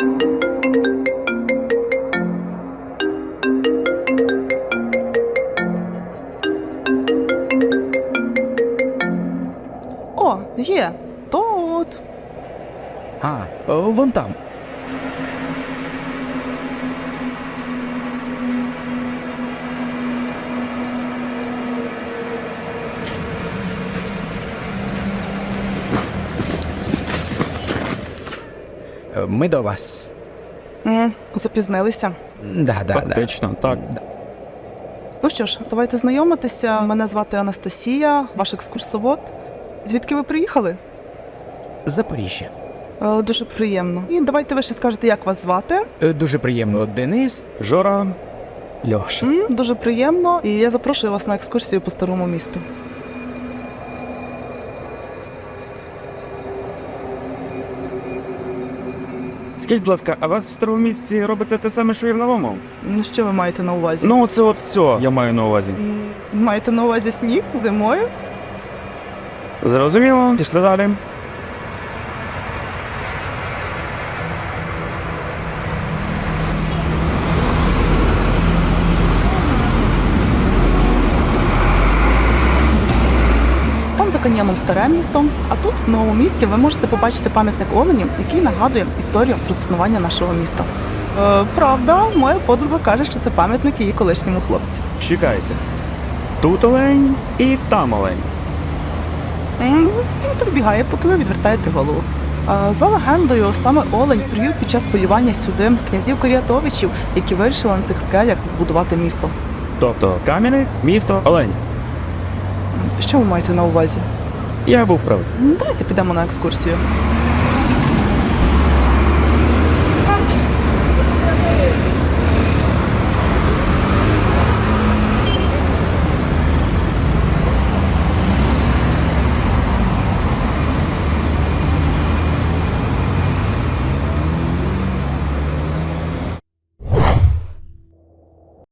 О, є. Тут. А, е, вон там. Ми до вас. М, запізнилися. Да, да, да. Фактично, так. Ну що ж, давайте знайомитися. Мене звати Анастасія, ваш екскурсовод. Звідки ви приїхали? Запоріжжя. Е, Дуже приємно. І давайте ви ще скажете, як вас звати. Е, Дуже приємно. Денис. Жора, Льоша. М, Дуже приємно. І я запрошую вас на екскурсію по старому місту. Скажіть, будь ласка, а у вас в старому місці робиться те саме, що і в новому? Ну, що ви маєте на увазі? Ну, це от все, я маю на увазі. М, Маєте на увазі сніг зимою? Зрозуміло, пішли далі. Каньйоном старе місто, а тут, в новому місті, ви можете побачити пам'ятник Оленів, який нагадує історію про заснування нашого міста. Е, правда, моя подруга каже, що це пам'ятник її колишньому хлопцю. Чекайте. Тут олень і там олень. М, Він прибігає, поки ви відвертаєте голову. А, За легендою, саме Олень привів під час полювання сюди князів Коріатовичів, які вирішили на цих скелях збудувати місто. Тобто Кам'янець, місто, олень. Що ви маєте на увазі? Я був правий. Давайте підемо на екскурсію.